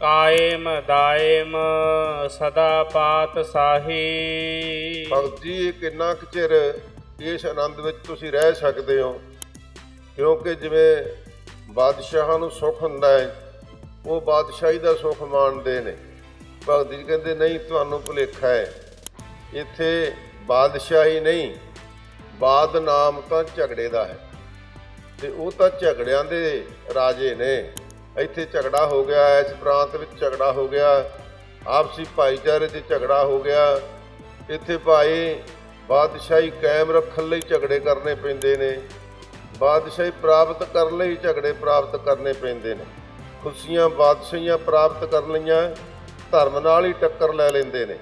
ਕਾਇਮ ਦਾਇਮ ਸਦਾ ਪਾਤ ਸਾਹੀ। ਭਗਤ ਜੀ, ਇਹ ਕਿੰਨਾ ਕੁ ਚਿਰ ਇਸ ਆਨੰਦ ਵਿੱਚ ਤੁਸੀਂ ਰਹਿ ਸਕਦੇ ਹੋ? ਕਿਉਂਕਿ ਜਿਵੇਂ ਬਾਦਸ਼ਾਹਾਂ ਨੂੰ ਸੁੱਖ ਹੁੰਦਾ ਹੈ, ਉਹ ਬਾਦਸ਼ਾਹੀ ਦਾ ਸੁੱਖ ਮਾਣਦੇ ਨੇ। ਭਗਤ ਜੀ ਕਹਿੰਦੇ, ਨਹੀਂ, ਤੁਹਾਨੂੰ ਭੁਲੇਖਾ ਹੈ। ਇੱਥੇ ਬਾਦਸ਼ਾਹੀ ਨਹੀਂ, ਬਾਦ ਨਾਮ ਤਾਂ ਝਗੜੇ ਦਾ ਹੈ। ਤੇ ਉਹ ਤਾਂ ਝਗੜਿਆਂ ਦੇ ਰਾਜੇ ਨੇ। ਇੱਥੇ ਝਗੜਾ ਹੋ ਗਿਆ, ਇਸ ਪ੍ਰਾਂਤ ਵਿੱਚ ਝਗੜਾ ਹੋ ਗਿਆ, ਆਪਸੀ ਭਾਈਚਾਰੇ 'ਚ ਝਗੜਾ ਹੋ ਗਿਆ। ਇੱਥੇ ਭਾਈ ਬਾਦਸ਼ਾਹੀ ਕਾਇਮ ਰੱਖਣ ਲਈ ਝਗੜੇ ਕਰਨੇ ਪੈਂਦੇ ਨੇ, ਬਾਦਸ਼ਾਹੀ ਪ੍ਰਾਪਤ ਕਰਨ ਲਈ ਝਗੜੇ ਪ੍ਰਾਪਤ ਕਰਨੇ ਪੈਂਦੇ ਨੇ। ਖੁਸ਼ੀਆਂ ਬਾਦਸ਼ਾਹੀਆਂ ਪ੍ਰਾਪਤ ਕਰਨ ਲਈਆਂ, ਧਰਮ ਨਾਲ ਹੀ ਟੱਕਰ ਲੈ ਲੈਂਦੇ ਨੇ।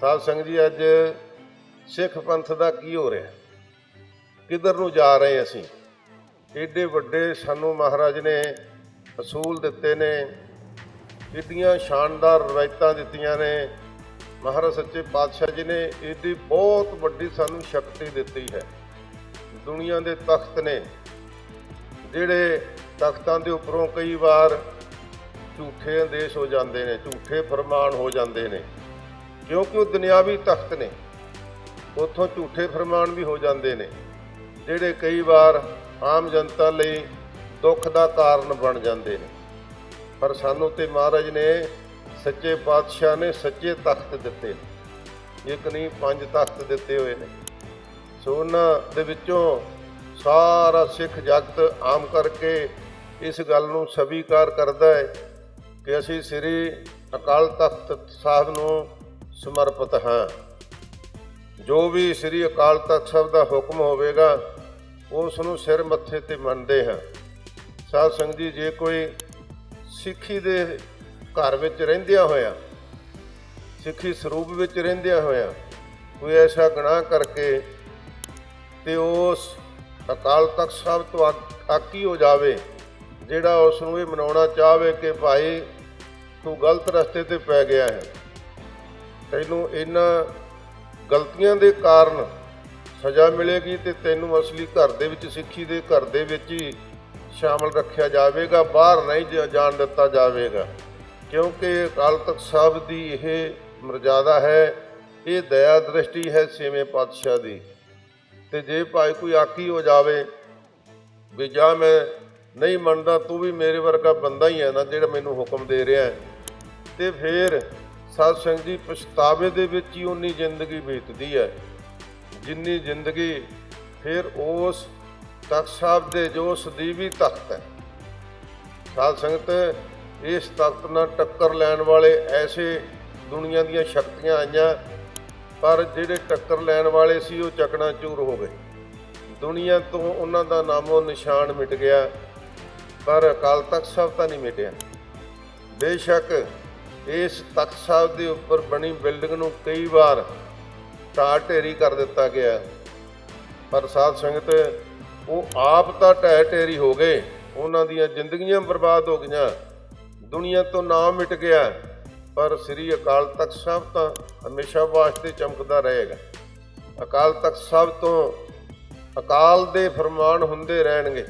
ਸਾਧ ਸੰਗਤ ਜੀ, ਅੱਜ ਸਿੱਖ ਪੰਥ ਦਾ ਕੀ ਹੋ ਰਿਹਾ? ਕਿੱਧਰ ਨੂੰ ਜਾ ਰਹੇ ਅਸੀਂ? ਏਡੇ ਵੱਡੇ ਸਾਨੂੰ ਮਹਾਰਾਜ ਨੇ ਅਸੂਲ ਦਿੱਤੇ ਨੇ ਏਡੀਆਂ ਸ਼ਾਨਦਾਰ ਰਵਾਇਤਾਂ ਦਿੱਤੀਆਂ ਨੇ। ਮਹਾਰਾਜ ਸੱਚੇ ਪਾਤਸ਼ਾਹ ਜੀ ਨੇ ਇਹਦੀ ਬਹੁਤ ਵੱਡੀ ਸਾਨੂੰ ਸ਼ਕਤੀ ਦਿੱਤੀ ਹੈ। ਦੁਨੀਆ ਦੇ ਤਖਤ ਨੇ, ਜਿਹੜੇ ਤਖਤਾਂ ਦੇ ਉੱਪਰੋਂ ਕਈ ਵਾਰ ਝੂਠੇ ਆਦੇਸ਼ ਹੋ ਜਾਂਦੇ ਨੇ, ਝੂਠੇ ਫਰਮਾਨ ਹੋ ਜਾਂਦੇ ਨੇ। ਕਿਉਂਕਿ ਉਹ ਦੁਨਿਆਵੀ ਤਖਤ ਨੇ, ਉੱਥੋਂ ਝੂਠੇ ਫਰਮਾਨ ਵੀ ਹੋ ਜਾਂਦੇ ਨੇ, ਜਿਹੜੇ ਕਈ ਵਾਰ ਆਮ ਜਨਤਾ ਲਈ ਦੁੱਖ ਦਾ ਕਾਰਨ ਬਣ ਜਾਂਦੇ ਨੇ। ਪਰ ਸਾਨੂੰ ਤੇ ਮਹਾਰਾਜ ਨੇ ਸੱਚੇ ਪਾਤਸ਼ਾਹ ਨੇ ਸੱਚੇ ਤਖਤ ਦਿੱਤੇ ਨੇ। ਇੱਕ ਨਹੀਂ, ਪੰਜ ਤਖਤ ਦਿੱਤੇ ਹੋਏ ਨੇ। ਸੋ ਉਹਨਾਂ ਦੇ ਵਿੱਚੋਂ ਸਾਰਾ ਸਿੱਖ ਜਗਤ ਆਮ ਕਰਕੇ ਇਸ ਗੱਲ ਨੂੰ ਸਵੀਕਾਰ ਕਰਦਾ ਹੈ ਕਿ ਅਸੀਂ ਸ੍ਰੀ ਅਕਾਲ ਤਖਤ ਸਾਹਿਬ ਨੂੰ ਸਮਰਪਿਤ ਹਾਂ। ਜੋ ਵੀ ਸ੍ਰੀ ਅਕਾਲ ਤਖਤ ਸਾਹਿਬ ਦਾ ਹੁਕਮ ਹੋਵੇਗਾ, ਉਸ ਨੂੰ ਸਿਰ ਮੱਥੇ ਤੇ ਮੰਨਦੇ ਹਾਂ। ਸਾਧ ਸੰਗਤ ਜੀ, ਜੇ ਕੋਈ ਸਿੱਖੀ ਦੇ ਘਰ ਵਿੱਚ ਰਹਿੰਦਿਆਂ ਹੋਇਆ, ਸਿੱਖੀ ਸਰੂਪ ਵਿੱਚ ਰਹਿੰਦਿਆਂ ਹੋਇਆ, ਕੋਈ ਐਸਾ ਗੁਨਾਹ ਕਰਕੇ ਤੇ ਉਸ ਅਕਾਲ ਤਖਤ ਸਾਹਿਬ ਤੋਂ ਆਕੀ ਹੋ ਜਾਵੇ, ਜਿਹੜਾ ਉਸ ਨੂੰ ਇਹ ਮਨਾਉਣਾ ਚਾਹਵੇ ਕਿ ਭਾਈ ਤੂੰ ਗਲਤ ਰਸਤੇ ਤੇ ਪੈ ਗਿਆ ਹੈ। ਤੈਨੂੰ ਇਹਨਾਂ ਗਲਤੀਆਂ ਦੇ ਕਾਰਨ ਸਜ਼ਾ ਮਿਲੇਗੀ ਤੇ ਤੈਨੂੰ ਅਸਲੀ ਘਰ ਦੇ ਵਿੱਚ, ਸਿੱਖੀ ਦੇ ਘਰ ਦੇ ਵਿੱਚ ਹੀ ਸ਼ਾਮਲ ਰੱਖਿਆ ਜਾਵੇਗਾ, ਬਾਹਰ ਨਹੀਂ ਜਾਣ ਦਿੱਤਾ ਜਾਵੇਗਾ। ਕਿਉਂਕਿ ਅਕਾਲ ਤਖਤ ਸਾਹਿਬ ਦੀ ਇਹ ਮਰਜ਼ਾਦਾ ਹੈ, ਇਹ ਦਇਆ ਦ੍ਰਿਸ਼ਟੀ ਹੈ ਛੇਵੇਂ ਪਾਤਸ਼ਾਹ ਦੀ। ਤੇ ਜੇ ਭਾਈ ਕੋਈ ਆਕੀ ਹੋ ਜਾਵੇ ਵੀ ਜਾਂ ਮੈਂ ਨਹੀਂ ਮੰਨਦਾ, ਤੂੰ ਵੀ ਮੇਰੇ ਵਰਗਾ ਬੰਦਾ ਹੀ ਹੈ ਨਾ ਜਿਹੜਾ ਮੈਨੂੰ ਹੁਕਮ ਦੇ ਰਿਹਾ ਹੈ। ਤੇ ਫਿਰ ਸਾਧ ਸੰਗਤ ਜੀ ਪਛਤਾਵੇ ਦੇ ਵਿੱਚ ਹੀ ਉਨੀ ਜ਼ਿੰਦਗੀ ਬੀਤਦੀ ਹੈ। ਜਿੰਨੀ ਜ਼ਿੰਦਗੀ ਫਿਰ ਉਸ ਤਖਤ ਸਾਹਿਬ ਦੇ ਜੋ ਸਦੀਵੀ ਤਖਤ ਹੈ। ਸਾਧ ਸੰਗਤ, ਇਸ ਤਖਤ ਨਾਲ ਟੱਕਰ ਲੈਣ ਵਾਲੇ ਐਸੇ ਦੁਨੀਆ ਦੀਆਂ ਸ਼ਕਤੀਆਂ ਆਈਆਂ, ਪਰ ਜਿਹੜੇ ਟੱਕਰ ਲੈਣ ਵਾਲੇ ਸੀ, ਉਹ ਚਕਣਾ ਚੂਰ ਹੋ ਗਏ। ਦੁਨੀਆ ਤੋਂ ਉਹਨਾਂ ਦਾ ਨਾਮੋ ਨਿਸ਼ਾਨ ਮਿਟ ਗਿਆ, ਪਰ ਅਕਾਲ ਤਖਤ ਸਾਹਿਬ ਤਾਂ ਨਹੀਂ ਮਿਟਿਆ। ਬੇਸ਼ੱਕ ਇਸ ਤਖਤ ਸਾਹਿਬ ਦੇ ਉੱਪਰ ਬਣੀ ਬਿਲਡਿੰਗ ਨੂੰ ਕਈ ਵਾਰ ਢਾਹ ਢੇਰੀ ਕਰ ਦਿੱਤਾ ਗਿਆ। ਪਰ ਸਾਧ ਸੰਗਤ ਉਹ ਆਪ ਤਾਂ ਢਹਿ ਢੇਰੀ ਹੋ ਗਏ। ਉਹਨਾਂ ਦੀਆਂ ਜ਼ਿੰਦਗੀਆਂ ਬਰਬਾਦ ਹੋ ਗਈਆਂ। ਦੁਨੀਆ ਤੋਂ ਨਾਮ ਮਿਟ ਗਿਆ। ਪਰ ਸ੍ਰੀ ਅਕਾਲ ਤਖਤ ਸਾਹਿਬ ਤਾਂ ਹਮੇਸ਼ਾ ਵਾਸਤੇ ਚਮਕਦਾ ਰਹੇਗਾ। ਅਕਾਲ ਤਖਤ ਸਾਹਿਬ ਤੋਂ ਅਕਾਲ ਦੇ ਫਰਮਾਨ ਹੁੰਦੇ ਰਹਿਣਗੇ।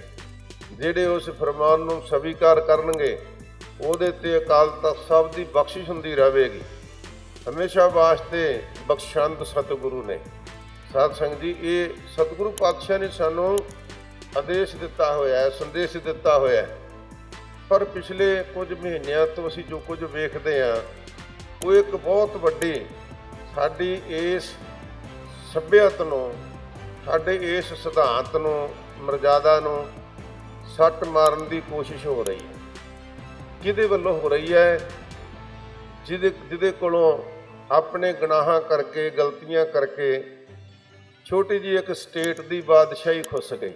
ਜਿਹੜੇ ਉਸ ਫਰਮਾਨ ਨੂੰ ਸਵੀਕਾਰ ਕਰਨਗੇ, ਉਹਦੇ ਤੇ ਅਕਾਲ ਤਖਤ ਸਾਹਿਬ ਦੀ ਬਖਸ਼ਿਸ਼ ਹੁੰਦੀ ਰਹੇਗੀ। ਹਮੇਸ਼ਾ ਵਾਸਤੇ ਬਖਸ਼ੰਦ ਸਤਿਗੁਰੂ ਨੇ। ਸਾਧ ਸੰਗਤ ਜੀ, ਇਹ ਸਤਿਗੁਰੂ ਪਾਤਸ਼ਾਹ ਨੇ ਸਾਨੂੰ ਆਦੇਸ਼ ਦਿੱਤਾ ਹੋਇਆ ਹੈ, ਸੰਦੇਸ਼ ਦਿੱਤਾ ਹੋਇਆ ਹੈ। ਪਰ ਪਿਛਲੇ ਕੁਝ ਮਹੀਨਿਆਂ ਤੋਂ ਅਸੀਂ ਜੋ ਕੁਝ ਵੇਖਦੇ ਹਾਂ, ਉਹ ਇੱਕ ਬਹੁਤ ਵੱਡੀ ਸਾਡੀ ਇਸ ਸੱਭਿਅਤ ਨੂੰ, ਸਾਡੇ ਇਸ ਸਿਧਾਂਤ ਨੂੰ, ਮਰਜ਼ਾਦਾ ਨੂੰ ਸੱਟ ਮਾਰਨ ਦੀ ਕੋਸ਼ਿਸ਼ ਹੋ ਰਹੀ ਹੈ। ਕਿਹਦੇ ਵੱਲੋਂ ਹੋ ਰਹੀ ਹੈ? ਜਿਹਦੇ ਜਿਹਦੇ ਕੋਲੋਂ ਆਪਣੇ ਗੁਨਾਹਾਂ ਕਰਕੇ, ਗਲਤੀਆਂ ਕਰਕੇ ਛੋਟੀ ਜੀ ਇੱਕ ਸਟੇਟ ਦੀ ਬਾਦਸ਼ਾਹੀ ਖੁੱਸ ਗਈ।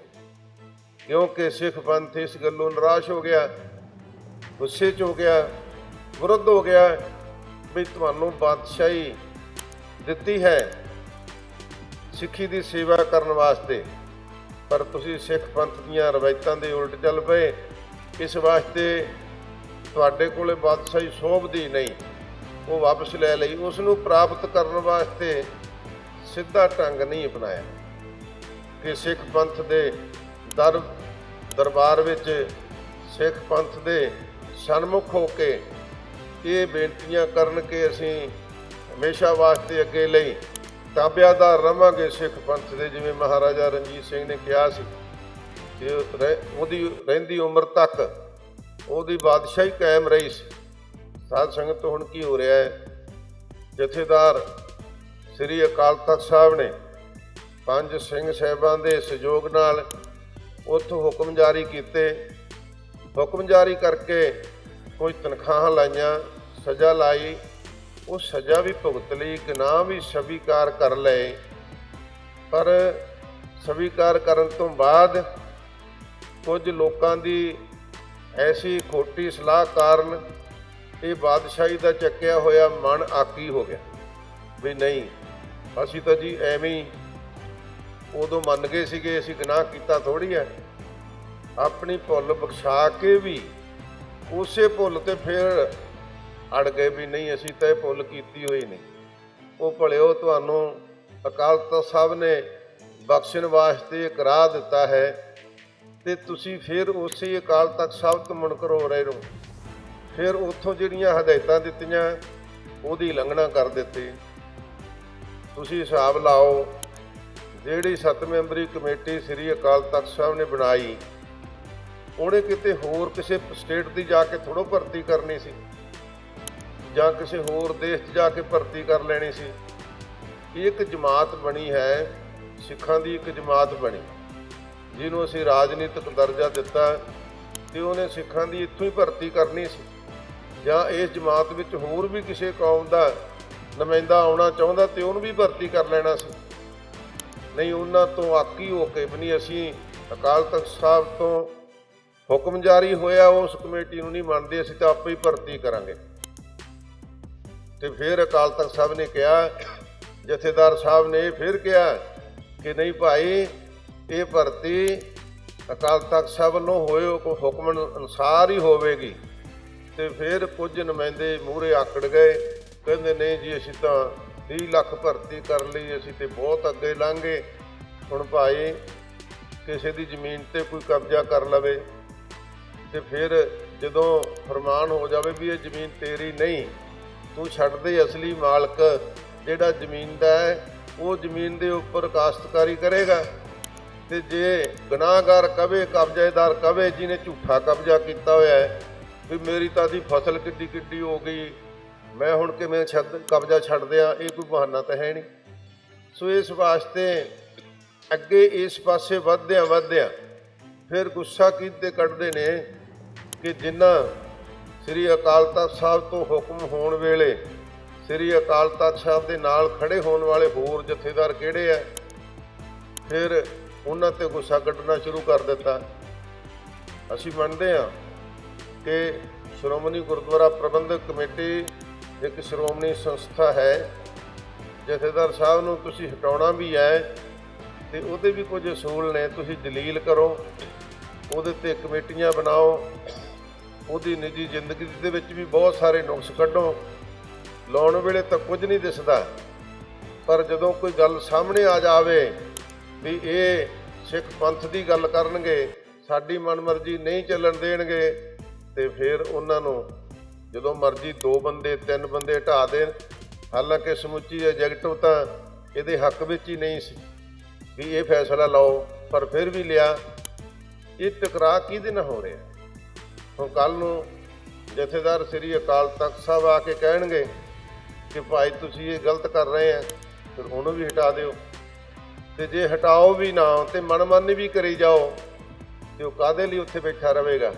ਕਿਉਂਕਿ ਸਿੱਖ ਪੰਥ ਇਸ ਗੱਲੋਂ ਨਿਰਾਸ਼ ਹੋ ਗਿਆ, ਗੁੱਸੇ 'ਚ ਹੋ ਗਿਆ, ਵਿਰੁੱਧ ਹੋ ਗਿਆ ਵੀ ਤੁਹਾਨੂੰ ਬਾਦਸ਼ਾਹੀ ਦਿੱਤੀ ਹੈ ਸਿੱਖੀ ਦੀ ਸੇਵਾ ਕਰਨ ਵਾਸਤੇ। ਪਰ ਤੁਸੀਂ ਸਿੱਖ ਪੰਥ ਦੀਆਂ ਰਵਾਇਤਾਂ ਦੇ ਉਲਟ ਚੱਲ ਪਏ, ਇਸ ਵਾਸਤੇ ਤੁਹਾਡੇ ਕੋਲੇ ਬਾਦਸ਼ਾਹੀ ਸੋਭਦੀ ਨਹੀਂ। ਉਹ ਵਾਪਸ ਲੈ ਲਈ ਉਸ ਨੂੰ ਪ੍ਰਾਪਤ ਕਰਨ ਵਾਸਤੇ ਸਿੱਧਾ ਢੰਗ ਨਹੀਂ ਅਪਣਾਇਆ। ਕਿ ਸਿੱਖ ਪੰਥ ਦੇ ਦਰ ਦਰਬਾਰ ਵਿੱਚ ਸਿੱਖ ਪੰਥ ਦੇ ਸਨਮੁਖ ਹੋ ਕੇ ਇਹ ਬੇਨਤੀਆਂ ਕਰਨ ਕਿ ਅਸੀਂ ਹਮੇਸ਼ਾ ਵਾਸਤੇ ਅੱਗੇ ਲਈ ਤਾਬਿਆਦਾਰ ਰਵਾਂਗੇ ਸਿੱਖ ਪੰਥ ਦੇ, ਜਿਵੇਂ ਮਹਾਰਾਜਾ ਰਣਜੀਤ ਸਿੰਘ ਨੇ ਕਿਹਾ ਸੀ ਕਿ ਰਹਿ- ਉਹਦੀ ਰਹਿੰਦੀ ਉਮਰ ਤੱਕ ਉਹਦੀ ਬਾਦਸ਼ਾਹੀ ਕਾਇਮ ਰਹੀ ਸੀ। ਸਾਧ ਸੰਗਤ ਹੁਣ ਕੀ ਹੋ ਰਿਹਾ ਹੈ? ਜਥੇਦਾਰ ਸ੍ਰੀ ਅਕਾਲ ਤਖਤ ਸਾਹਿਬ ਨੇ ਪੰਜ ਸਿੰਘ ਸਾਹਿਬਾਂ ਦੇ ਸਹਿਯੋਗ ਨਾਲ ਉੱਥੋਂ ਹੁਕਮ ਜਾਰੀ ਕੀਤੇ। ਹੁਕਮ ਜਾਰੀ ਕਰਕੇ ਕੋਈ ਤਨਖਾਹਾਂ ਲਾਈਆਂ, ਸਜ਼ਾ ਲਾਈ। ਉਹ ਸਜ਼ਾ ਵੀ ਭੁਗਤ ਲਈ ਗੁਨਾਹ ਵੀ ਸਵੀਕਾਰ ਕਰ ਲਏ। ਪਰ ਸਵੀਕਾਰ ਕਰਨ ਤੋਂ ਬਾਅਦ ਕੁਝ ਲੋਕਾਂ ਦੀ ਐਸੀ ਖੋਟੀ ਸਲਾਹ ਕਾਰਨ ਇਹ ਬਾਦਸ਼ਾਹੀ ਦਾ ਚੱਕਿਆ ਹੋਇਆ ਮਨ ਆਕੀ ਹੋ ਗਿਆ ਵੀ ਨਹੀਂ, ਅਸੀਂ ਤਾਂ ਜੀ ਐਵੇਂ ਹੀ ਉਦੋਂ ਮੰਨ ਗਏ ਸੀਗੇ, ਅਸੀਂ ਗੁਨਾਹ ਕੀਤਾ ਥੋੜੀ ਹੈ। ਆਪਣੀ ਭੁੱਲ ਬਖਸ਼ਾ ਕੇ ਵੀ ਉਸੇ ਭੁੱਲ ਤੇ ਫਿਰ ਅੜ ਗਏ ਵੀ ਨਹੀਂ, ਅਸੀਂ ਤਾਂ ਇਹ ਭੁੱਲ ਕੀਤੀ ਹੋਈ ਨਹੀਂ। ਉਹ ਭਲਿਓ ਤੁਹਾਨੂੰ ਅਕਾਲ ਤਖਤ ਸਾਹਿਬ ਨੇ ਬਖਸ਼ਣ ਵਾਸਤੇ ਇੱਕ ਦਿੱਤਾ ਹੈ ਤੇ ਤੁਸੀਂ ਫਿਰ ਉਸੇ ਅਕਾਲ ਤਖਤ ਸਾਹਿਬ ਤੋਂ ਮੁਨਕਰ ਹੋ ਰਹੇ ਹੋ ਫਿਰ ਉੱਥੋਂ ਜਿਹੜੀਆਂ ਹਦਾਇਤਾਂ ਦਿੱਤੀਆਂ, ਉਹਦੀ ਉਲੰਘਣਾ ਕਰ ਦਿੱਤੀ। ਤੁਸੀਂ ਹਿਸਾਬ ਲਾਓ ਜਿਹੜੀ ਸੱਤ ਮੈਂਬਰੀ ਕਮੇਟੀ ਸ੍ਰੀ ਅਕਾਲ ਤਖਤ ਸਾਹਿਬ ਨੇ ਬਣਾਈ, ਉਹਨੇ ਕਿਤੇ ਹੋਰ ਕਿਸੇ ਸਟੇਟ ਦੀ ਜਾ ਕੇ ਥੋੜੋ ਭਰਤੀ ਕਰਨੀ ਸੀ? ਜਾਂ ਕਿਸੇ ਹੋਰ ਦੇਸ਼ 'ਚ ਜਾ ਕੇ ਭਰਤੀ ਕਰ ਲੈਣੀ ਸੀ? ਇਹ ਇੱਕ ਜਮਾਤ ਬਣੀ ਹੈ, ਸਿੱਖਾਂ ਦੀ ਇੱਕ ਜਮਾਤ ਬਣੀ। ਜਿਹਨੂੰ ਅਸੀਂ ਰਾਜਨੀਤਿਕ ਦਰਜਾ ਦਿੱਤਾ ਤੇ ਉਹਨੇ ਸਿੱਖਾਂ ਦੀ ਇੱਥੋਂ ਹੀ ਭਰਤੀ ਕਰਨੀ ਸੀ। ਜਾਂ ਇਸ ਜਮਾਤ ਵਿੱਚ ਹੋਰ ਵੀ ਕਿਸੇ ਕੌਮ ਦਾ ਨੁਮਾਇੰਦਾ ਆਉਣਾ ਚਾਹੁੰਦਾ ਤੇ ਉਹਨੂੰ ਵੀ ਭਰਤੀ ਕਰ ਲੈਣਾ ਸੀ? ਨਹੀਂ, ਉਹਨਾਂ ਤੋਂ ਆਕੀ ਹੋ ਕੇ ਵੀ ਨਹੀਂ ਅਸੀਂ ਅਕਾਲ ਤਖਤ ਸਾਹਿਬ ਤੋਂ ਹੁਕਮ ਜਾਰੀ ਹੋਇਆ, ਉਸ ਕਮੇਟੀ ਨੂੰ ਨਹੀਂ ਮੰਨਦੇ, ਅਸੀਂ ਤਾਂ ਆਪੇ ਹੀ ਭਰਤੀ ਕਰਾਂਗੇ। ਤੇ ਫਿਰ ਅਕਾਲ ਤਖਤ ਸਾਹਿਬ ਨੇ ਕਿਹਾ, ਜਥੇਦਾਰ ਸਾਹਿਬ ਨੇ ਫਿਰ ਕਿਹਾ ਕਿ ਨਹੀਂ ਭਾਈ, ਇਹ ਭਰਤੀ ਅਕਾਲ ਤਖਤ ਸਾਹਿਬ ਵੱਲੋਂ ਹੋਏ ਕੋ ਹੁਕਮ ਅਨੁਸਾਰ ਹੀ ਹੋਵੇਗੀ। ਤੇ ਫਿਰ ਕੁਝ ਨੁਮਾਇੰਦੇ ਮੂਹਰੇ ਆਕੜ ਗਏ, ਕਹਿੰਦੇ, ਨਹੀਂ ਜੀ, ਅਸੀਂ ਤਾਂ 30 ਲੱਖ ਭਰਤੀ ਕਰ ਲਈ, ਅਸੀਂ ਤੇ ਬਹੁਤ ਅੱਗੇ ਲੰਘੇ। ਹੁਣ ਭਾਈ ਕਿਸੇ ਦੀ ਜ਼ਮੀਨ ਤੇ ਕੋਈ ਕਬਜ਼ਾ ਕਰ ਲਵੇ ਤੇ ਫਿਰ ਜਦੋਂ ਫਰਮਾਨ ਹੋ ਜਾਵੇ ਵੀ ਇਹ ਜ਼ਮੀਨ ਤੇਰੀ ਨਹੀਂ, ਤੂੰ ਛੱਡ ਦੇ ਅਸਲੀ ਮਾਲਕ, ਜਿਹੜਾ ਜ਼ਮੀਨ ਦਾ ਹੈ, ਉਹ ਜ਼ਮੀਨ ਦੇ ਉੱਪਰ ਕਾਸ਼ਤਕਾਰੀ ਕਰੇਗਾ। ਤੇ ਜੇ ਗੁਨਾਹਗਾਰ ਕਵੇ, ਕਬਜ਼ੇਦਾਰ ਕਵੇ, ਜਿਹਨੇ ਝੂਠਾ ਕਬਜ਼ਾ ਕੀਤਾ ਹੋਇਆ ਹੈ, ਵੀ ਮੇਰੀ ਤਾਂ ਦੀ ਫਸਲ ਕਿੱਡੀ ਕਿੱਡੀ ਹੋ ਗਈ ਮੈਂ ਹੁਣ ਕਿਵੇਂ ਛੱਡ, ਕਬਜ਼ਾ ਛੱਡ ਦਿਆਂ, ਇਹ ਕੋਈ ਬਹਾਨਾ ਤਾਂ ਹੈ ਨਹੀਂ। ਸੋ ਇਸ ਵਾਸਤੇ ਅੱਗੇ ਇਸ ਪਾਸੇ ਵਧਦਿਆਂ ਵਧਦਿਆਂ ਫਿਰ ਗੁੱਸਾ ਕੀਤੇ ਕੱਢਦੇ ਨੇ ਕਿ ਜਿੰਨਾ ਸ੍ਰੀ ਅਕਾਲ ਤਖਤ ਸਾਹਿਬ ਤੋਂ ਹੁਕਮ ਹੋਣ ਵੇਲੇ ਸ੍ਰੀ ਅਕਾਲ ਤਖਤ ਸਾਹਿਬ ਦੇ ਨਾਲ ਖੜੇ ਹੋਣ ਵਾਲੇ ਹੋਰ ਜਥੇਦਾਰ ਕਿਹੜੇ ਆ? ਫਿਰ ਉਹਨਾਂ ਤੇ ਗੁੱਸਾ ਕੱਢਣਾ ਸ਼ੁਰੂ ਕਰ ਦਿੱਤਾ। ਅਸੀਂ ਮੰਨਦੇ ਹਾਂ ਕਿ ਸ਼੍ਰੋਮਣੀ ਗੁਰਦੁਆਰਾ ਪ੍ਰਬੰਧਕ ਕਮੇਟੀ ਇੱਕ ਸ਼੍ਰੋਮਣੀ ਸੰਸਥਾ ਹੈ, ਜਥੇਦਾਰ ਸਾਹਿਬ ਨੂੰ ਤੁਸੀਂ ਹਟਾਉਣਾ ਵੀ ਹੈ ਤੇ ਉਹਦੇ ਵੀ ਕੁਝ ਅਸੂਲ ਨੇ, ਤੁਸੀਂ ਦਲੀਲ ਕਰੋ, ਉਹਦੇ ਤੇ ਕਮੇਟੀਆਂ ਬਣਾਓ, ਉਹਦੀ ਨਿੱਜੀ ਜ਼ਿੰਦਗੀ ਦੇ ਵਿੱਚ ਵੀ ਬਹੁਤ ਸਾਰੇ ਨੁਕਸ ਕੱਢੋ, ਲਾਉਣ ਵੇਲੇ ਤਾਂ ਕੁਝ ਨਹੀਂ ਦਿਸਦਾ, ਪਰ ਜਦੋਂ ਕੋਈ ਗੱਲ ਸਾਹਮਣੇ ਆ ਜਾਵੇ ਵੀ ਇਹ ਸਿੱਖ ਪੰਥ ਦੀ ਗੱਲ ਕਰਨਗੇ, ਸਾਡੀ ਮਨਮਰਜ਼ੀ ਨਹੀਂ ਚੱਲਣ ਦੇਣਗੇ, ਤੇ ਫਿਰ ਉਹਨਾਂ ਨੂੰ ਜਦੋਂ ਮਰਜ਼ੀ ਦੋ ਬੰਦੇ, ਤਿੰਨ ਬੰਦੇ ਢਾ ਦੇਣ, ਹਾਲਾਂਕਿ ਸਮੁੱਚੀ ਐਗਜੈਕਟਿਵ ਤਾਂ ਇਹਦੇ ਹੱਕ ਵਿੱਚ ਹੀ ਨਹੀਂ ਸੀ ਵੀ ਇਹ ਫੈਸਲਾ ਲਓ, ਪਰ ਫਿਰ ਵੀ ਲਿਆ। ਇਹ ਟਕਰਾਅ ਕਿਹਦੇ ਨਾਲ ਹੋ ਰਿਹਾ? ਹੁਣ ਕੱਲ ਨੂੰ ਜਥੇਦਾਰ ਸ੍ਰੀ ਅਕਾਲ ਤਖਤ ਸਾਹਿਬ ਆ ਕੇ ਕਹਿਣਗੇ ਕਿ ਭਾਈ ਤੁਸੀਂ ਇਹ ਗਲਤ ਕਰ ਰਹੇ ਆ, ਫਿਰ ਉਹਨੂੰ ਵੀ ਹਟਾ ਦਿਓ। ਤੇ ਜੇ ਹਟਾਓ ਵੀ ਨਾ, ਤੇ ਮਨਮਾਨੀ ਵੀ ਕਰੀ ਜਾਓ, ਤੇ ਉਹ ਕਾਦੇ ਲਈ ਉੱਥੇ ਬੈਠਾ ਰਹੇਗਾ?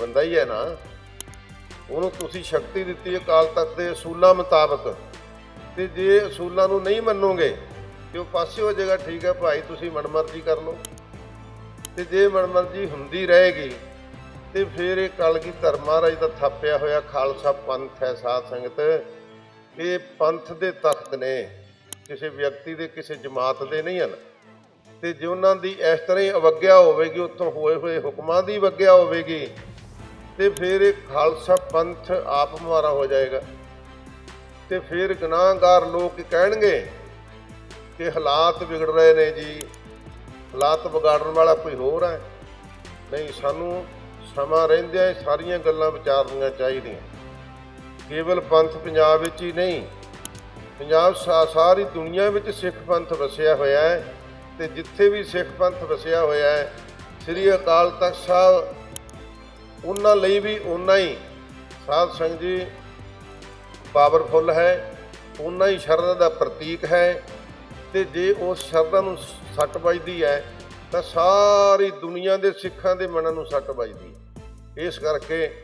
ਬੰਦਾ ਹੀ ਹੈ ਨਾ। ਉਹਨੂੰ ਤੁਸੀਂ ਸ਼ਕਤੀ ਦਿੱਤੀ ਹੈ ਅਕਾਲ ਤਖਤ ਦੇ ਅਸੂਲਾਂ ਮੁਤਾਬਕ। ਤੇ ਜੇ ਅਸੂਲਾਂ ਨੂੰ ਨਹੀਂ ਮੰਨੋਗੇ, ਤੇ ਉਹ ਪਾਸੇ ਹੋ ਜਾਏਗਾ, ਠੀਕ ਹੈ ਭਾਈ, ਤੁਸੀਂ ਮਨਮਰਜ਼ੀ ਕਰ ਲਓ। ਤੇ ਜੇ ਮਨਮਰਜ਼ੀ ਹੁੰਦੀ ਰਹੇਗੀ, ਤੇ ਫਿਰ ਇਹ ਕਲਗੀ ਧਰਮ ਮਹਾਰਾਜ ਦਾ ਥਾਪਿਆ ਹੋਇਆ ਖਾਲਸਾ ਪੰਥ ਹੈ ਸਾਧ ਸੰਗਤ। ਇਹ ਪੰਥ ਦੇ ਤਖਤ ਨੇ, ਕਿਸੇ ਵਿਅਕਤੀ ਦੇ, ਕਿਸੇ ਜਮਾਤ ਦੇ ਨਹੀਂ ਹਨ। ਤੇ ਜੇ ਉਹਨਾਂ ਦੀ ਇਸ ਤਰ੍ਹਾਂ ਹੀ ਅਵਗਿਆ ਹੋਵੇਗੀ, ਉੱਥੋਂ ਹੋਏ ਹੋਏ ਹੁਕਮਾਂ ਦੀ ਅਵਗਿਆ ਹੋਵੇਗੀ ਤੇ ਫਿਰ ਇਹ ਖਾਲਸਾ ਪੰਥ ਆਪ ਮਾਰਾ ਹੋ ਜਾਏਗਾ। ਤੇ ਫਿਰ ਗੁਨਾਹਗਾਰ ਲੋਕ ਕਹਿਣਗੇ ਕਿ ਹਾਲਾਤ ਵਿਗੜ ਰਹੇ ਨੇ ਜੀ। ਹਾਲਾਤ ਵਿਗਾੜਨ ਵਾਲਾ ਕੋਈ ਹੋਰ ਹੈ? ਨਹੀਂ, ਸਾਨੂੰ ਸਮਾਂ ਰਹਿੰਦਿਆਂ ਇਹ ਸਾਰੀਆਂ ਗੱਲਾਂ ਵਿਚਾਰਨੀਆਂ ਚਾਹੀਦੀਆਂ। ਕੇਵਲ ਪੰਥ ਪੰਜਾਬ ਵਿੱਚ ਹੀ ਨਹੀਂ, ਪੰਜਾਬ ਸਾ- ਸਾਰੀ ਦੁਨੀਆ ਵਿੱਚ ਸਿੱਖ ਪੰਥ ਵਸਿਆ ਹੋਇਆ ਹੈ। ਤੇ ਜਿੱਥੇ ਵੀ ਸਿੱਖ ਪੰਥ ਵਸਿਆ ਹੋਇਆ ਹੈ, ਸ੍ਰੀ ਅਕਾਲ ਤਖਤ ਸਾਹਿਬ ਉਹਨਾਂ ਲਈ ਵੀ ਉਨਾ ਹੀ ਸਾਧ ਸੰਗਤ ਜੀ ਪਾਵਰਫੁੱਲ ਹੈ ਉਨਾ ਹੀ ਸ਼ਰਧਾ ਦਾ ਪ੍ਰਤੀਕ ਹੈ ਤੇ ਜੇ ਉਸ ਸ਼ਰਧਾ ਨੂੰ ਸੱਟ ਵੱਜਦੀ ਹੈ, ਤਾਂ ਸਾਰੀ ਦੁਨੀਆ ਦੇ ਸਿੱਖਾਂ ਦੇ ਮਨਾਂ ਨੂੰ ਸੱਟ ਵੱਜਦੀ ਹੈ। ਇਸ ਕਰਕੇ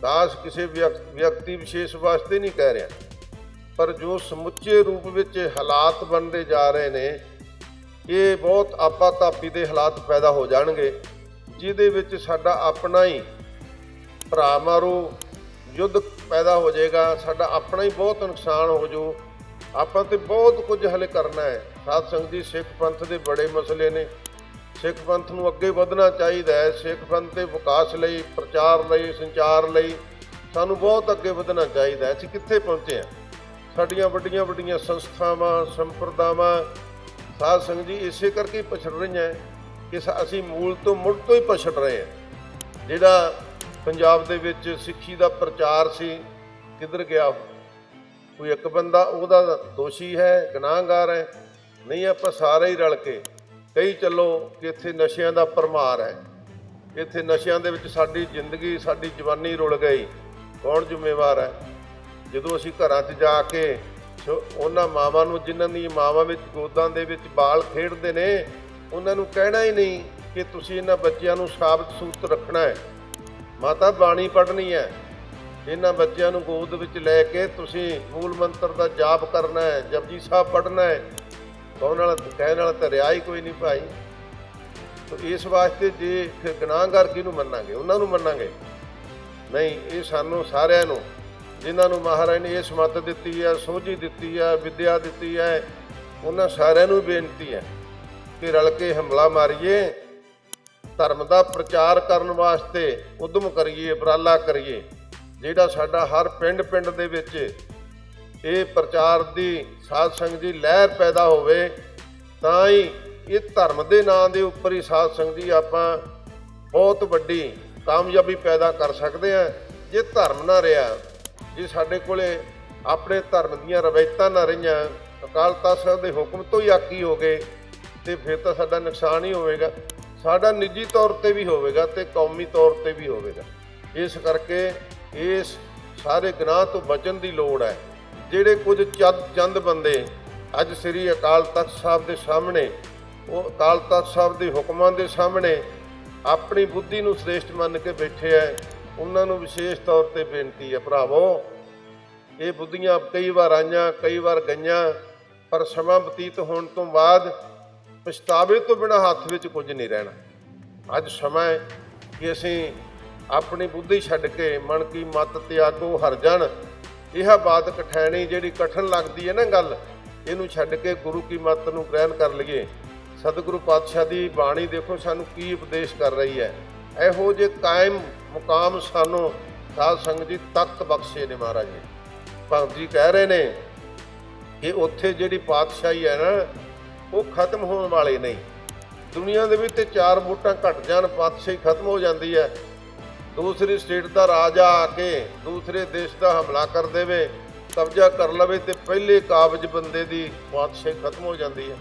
ਦਾਸ ਕਿਸੇ ਵਿਅਕ- ਵਿਅਕਤੀ ਵਿਸ਼ੇਸ਼ ਵਾਸਤੇ ਨਹੀਂ ਕਹਿ ਰਿਹਾ। ਪਰ ਜੋ ਸਮੁੱਚੇ ਰੂਪ ਵਿੱਚ ਹਾਲਾਤ ਬਣਦੇ ਜਾ ਰਹੇ ਨੇ, ਇਹ ਬਹੁਤ ਆਪਾਤਾਪੀ ਦੇ ਹਾਲਾਤ ਪੈਦਾ ਹੋ ਜਾਣਗੇ, ਜਿਹਦੇ ਵਿੱਚ ਸਾਡਾ ਆਪਣਾ ਹੀ ਭਰਾ ਮਾਰੋ, ਯੁੱਧ ਪੈਦਾ ਹੋ ਜਾਏਗਾ, ਸਾਡਾ ਆਪਣਾ ਹੀ ਬਹੁਤ ਨੁਕਸਾਨ ਹੋ ਜੂ ਆਪਾਂ ਤੇ ਬਹੁਤ ਕੁਝ ਹਲੇ ਕਰਨਾ ਹੈ। ਸਾਧ ਸੰਗਤ ਜੀ, ਸਿੱਖ ਪੰਥ ਦੇ ਬੜੇ ਮਸਲੇ ਨੇ। ਸਿੱਖ ਪੰਥ ਨੂੰ ਅੱਗੇ ਵਧਣਾ ਚਾਹੀਦਾ ਹੈ। ਸਿੱਖ ਪੰਥ ਦੇ ਵਿਕਾਸ ਲਈ, ਪ੍ਰਚਾਰ ਲਈ, ਸੰਚਾਰ ਲਈ ਸਾਨੂੰ ਬਹੁਤ ਅੱਗੇ ਵਧਣਾ ਚਾਹੀਦਾ ਹੈ। ਅਸੀਂ ਕਿੱਥੇ ਪਹੁੰਚੇ ਹਾਂ? ਸਾਡੀਆਂ ਵੱਡੀਆਂ ਵੱਡੀਆਂ ਸੰਸਥਾਵਾਂ, ਸੰਪਰਦਾਵਾਂ, ਸਾਧ ਸੰਗਤ ਜੀ, ਇਸੇ ਕਰਕੇ ਪਛੜ ਰਹੀਆਂ ਕਿ ਸ- ਅਸੀਂ ਮੂਲ ਤੋਂ ਮੁੜ ਤੋਂ ਹੀ ਪਛੜ ਰਹੇ ਹਾਂ। ਜਿਹੜਾ ਪੰਜਾਬ ਦੇ ਵਿੱਚ ਸਿੱਖੀ ਦਾ ਪ੍ਰਚਾਰ ਸੀ, ਕਿੱਧਰ ਗਿਆ ਕੋਈ ਇੱਕ ਬੰਦਾ ਉਹਦਾ ਦੋਸ਼ੀ ਹੈ, ਗੁਨਾਹਗਾਰ ਹੈ? ਨਹੀਂ, ਆਪਾਂ ਸਾਰੇ ਹੀ ਰਲ ਕੇ ਕਈ ਚੱਲੋ ਕਿ ਇੱਥੇ ਨਸ਼ਿਆਂ ਦਾ ਪਰਮਾਰ ਹੈ। ਇੱਥੇ ਨਸ਼ਿਆਂ ਦੇ ਵਿੱਚ ਸਾਡੀ ਜ਼ਿੰਦਗੀ, ਸਾਡੀ ਜਵਾਨੀ ਰੁਲ ਗਈ। ਕੌਣ ਜ਼ਿੰਮੇਵਾਰ ਹੈ? ਜਦੋਂ ਅਸੀਂ ਘਰਾਂ 'ਚ ਜਾ ਕੇ ਉਹਨਾਂ ਮਾਵਾਂ ਨੂੰ, ਜਿਨ੍ਹਾਂ ਦੀ ਮਾਵਾਂ ਵਿੱਚ ਗੋਦਾਂ ਦੇ ਵਿੱਚ ਬਾਲ ਖੇਡਦੇ ਨੇ, ਉਹਨਾਂ ਨੂੰ ਕਹਿਣਾ ਹੀ ਨਹੀਂ ਕਿ ਤੁਸੀਂ ਇਹਨਾਂ ਬੱਚਿਆਂ ਨੂੰ ਸਾਬਤ ਸੂਤ ਰੱਖਣਾ ਹੈ। ਮਾਤਾ ਬਾਣੀ ਪੜ੍ਹਨੀ ਹੈ। ਇਹਨਾਂ ਬੱਚਿਆਂ ਨੂੰ ਗੋਦ ਵਿੱਚ ਲੈ ਕੇ ਤੁਸੀਂ ਮੂਲ ਮੰਤਰ ਦਾ ਜਾਪ ਕਰਨਾ ਹੈ, ਜਪਜੀ ਸਾਹਿਬ ਪੜ੍ਹਨਾ ਹੈ। ਕੌਣ ਨਾਲ, ਕਹਿਣ ਨਾਲ ਤਾਂ ਰਿਹਾ ਹੀ ਕੋਈ ਨਹੀਂ ਭਾਈ। ਤੋ ਇਸ ਵਾਸਤੇ ਜੇ ਫਿਰ ਗੁਨਾਹਗਾਰ ਕਿਹਨੂੰ ਮੰਨਾਂਗੇ? ਉਹਨਾਂ ਨੂੰ ਮੰਨਾਂਗੇ। ਨਹੀਂ, ਇਹ ਸਾਨੂੰ ਸਾਰਿਆਂ ਨੂੰ, ਜਿਨ੍ਹਾਂ ਨੂੰ ਮਹਾਰਾਜ ਨੇ ਇਹ ਮੱਤ ਦਿੱਤੀ ਹੈ, ਸੋਝੀ ਦਿੱਤੀ ਹੈ, ਵਿਦਿਆ ਦਿੱਤੀ ਹੈ, ਉਹਨਾਂ ਸਾਰਿਆਂ ਨੂੰ ਬੇਨਤੀ ਹੈ ਕਿ ਰਲ ਕੇ ਹਮਲਾ ਮਾਰੀਏ। ਧਰਮ ਦਾ ਪ੍ਰਚਾਰ ਕਰਨ ਵਾਸਤੇ ਉਦਮ ਕਰੀਏ, ਉਪਰਾਲਾ ਕਰੀਏ, ਜਿਹੜਾ ਸਾਡਾ ਹਰ ਪਿੰਡ ਪਿੰਡ ਦੇ ਵਿੱਚ ਇਹ ਪ੍ਰਚਾਰ ਦੀ ਸਾਧ ਸੰਗਤ ਦੀ ਲਹਿਰ ਪੈਦਾ ਹੋਵੇ, ਤਾਂ ਹੀ ਇਹ ਧਰਮ ਦੇ ਨਾਂ ਦੇ ਉੱਪਰ ਹੀ ਸਾਧ ਸੰਗਤ ਜੀ ਆਪਾਂ ਬਹੁਤ ਵੱਡੀ ਕਾਮਯਾਬੀ ਪੈਦਾ ਕਰ ਸਕਦੇ ਹਾਂ। ਜੇ ਧਰਮ ਨਾ ਰਿਹਾ, ਜੇ ਸਾਡੇ ਕੋਲੇ ਆਪਣੇ ਧਰਮ ਦੀਆਂ ਰਵਾਇਤਾਂ ਨਾ ਰਹੀਆਂ, ਅਕਾਲ ਤਖਤ ਸਾਹਿਬ ਦੇ ਹੁਕਮ ਤੋਂ ਹੀ ਆਕੀ ਹੋ ਗਏ, ਤੇ ਫਿਰ ਤਾਂ ਸਾਡਾ ਨੁਕਸਾਨ ਹੀ ਹੋਵੇਗਾ। ਸਾਡਾ ਨਿੱਜੀ ਤੌਰ ਤੇ ਵੀ ਹੋਵੇਗਾ ਤੇ ਕੌਮੀ ਤੌਰ ਤੇ ਵੀ ਹੋਵੇਗਾ। ਇਸ ਕਰਕੇ ਇਸ ਸਾਰੇ ਗੁਨਾਹ ਤੋਂ ਬਚਣ ਦੀ ਲੋੜ ਹੈ। ਜਿਹੜੇ ਕੁਝ ਚੰਦ ਚੰਦ ਬੰਦੇ ਅੱਜ ਸ੍ਰੀ ਅਕਾਲ ਤਖਤ ਸਾਹਿਬ ਦੇ ਸਾਹਮਣੇ, ਉਹ ਅਕਾਲ ਤਖਤ ਸਾਹਿਬ ਦੇ ਹੁਕਮਾਂ ਦੇ ਸਾਹਮਣੇ ਆਪਣੀ ਬੁੱਧੀ ਨੂੰ ਸ੍ਰੇਸ਼ਟ ਮੰਨ ਕੇ ਬੈਠੇ ਐ ਉਹਨਾਂ ਨੂੰ ਵਿਸ਼ੇਸ਼ ਤੌਰ ਤੇ ਬੇਨਤੀ ਹੈ, ਭਰਾਵੋ, ਇਹ ਬੁੱਧੀਆਂ ਕਈ ਵਾਰ ਆਈਆਂ, ਕਈ ਵਾਰ ਗਈਆਂ, ਪਰ ਸਮਾਂ ਬਤੀਤ ਹੋਣ ਤੋਂ ਬਾਅਦ ਪਛਤਾਵੇ ਤੋਂ ਬਿਨਾ ਹੱਥ ਵਿੱਚ ਕੁਝ ਨਹੀਂ ਰਹਿਣਾ। ਅੱਜ ਸਮਾਂ ਹੈ ਕਿ ਅਸੀਂ ਆਪਣੀ ਬੁੱਧੀ ਛੱਡ ਕੇ ਮਨ ਕੀ ਮਤ ਤਿਆਗੋ ਹਰ ਜਨ। ਇਹ ਬਾਤ ਕਠੈਣੀ ਜਿਹੜੀ ਕਠਨ ਲੱਗਦੀ ਹੈ ਨਾ ਗੱਲ, ਇਹਨੂੰ ਛੱਡ ਕੇ ਗੁਰੂ ਕੀ ਮਤ ਨੂੰ ਗ੍ਰਹਿਣ ਕਰ ਲਈਏ। ਸਤਿਗੁਰੂ ਪਾਤਸ਼ਾਹ ਦੀ ਬਾਣੀ ਦੇਖੋ ਸਾਨੂੰ ਕੀ ਉਪਦੇਸ਼ ਕਰ ਰਹੀ ਹੈ। ਇਹੋ ਜੇ ਕਾਇਮ ਮੁਕਾਮ ਸਾਨੂੰ ਸਾਧ ਸੰਗਤ ਜੀ ਤਖਤ ਬਖਸ਼ੇ ਨੇ ਮਹਾਰਾਜ ਜੀ। ਭਗਤ ਜੀ ਕਹਿ ਰਹੇ ਨੇ ਕਿ ਉੱਥੇ ਜਿਹੜੀ ਪਾਤਸ਼ਾਹੀ ਹੈ ਨਾ ਉਹ ਖਤਮ ਹੋਣ ਵਾਲੇ ਨਹੀਂ। ਦੁਨੀਆ ਦੇ ਵਿੱਚ ਤੇ ਚਾਰ ਵੋਟਾਂ ਘਟ ਜਾਣ ਪਾਤਸ਼ਾਹੀ ਖਤਮ ਹੋ ਜਾਂਦੀ ਹੈ। ਦੂਸਰੀ ਸਟੇਟ ਦਾ ਰਾਜਾ ਆ ਕੇ ਦੂਸਰੇ ਦੇਸ਼ ਦਾ ਹਮਲਾ ਕਰ ਦੇਵੇ, ਕਬਜ਼ਾ ਕਰ ਲਵੇ ਤੇ ਪਹਿਲੇ ਕਾਬਜ ਬੰਦੇ ਦੀ ਪਾਤਸ਼ਾਹੀ ਖਤਮ ਹੋ ਜਾਂਦੀ ਹੈ।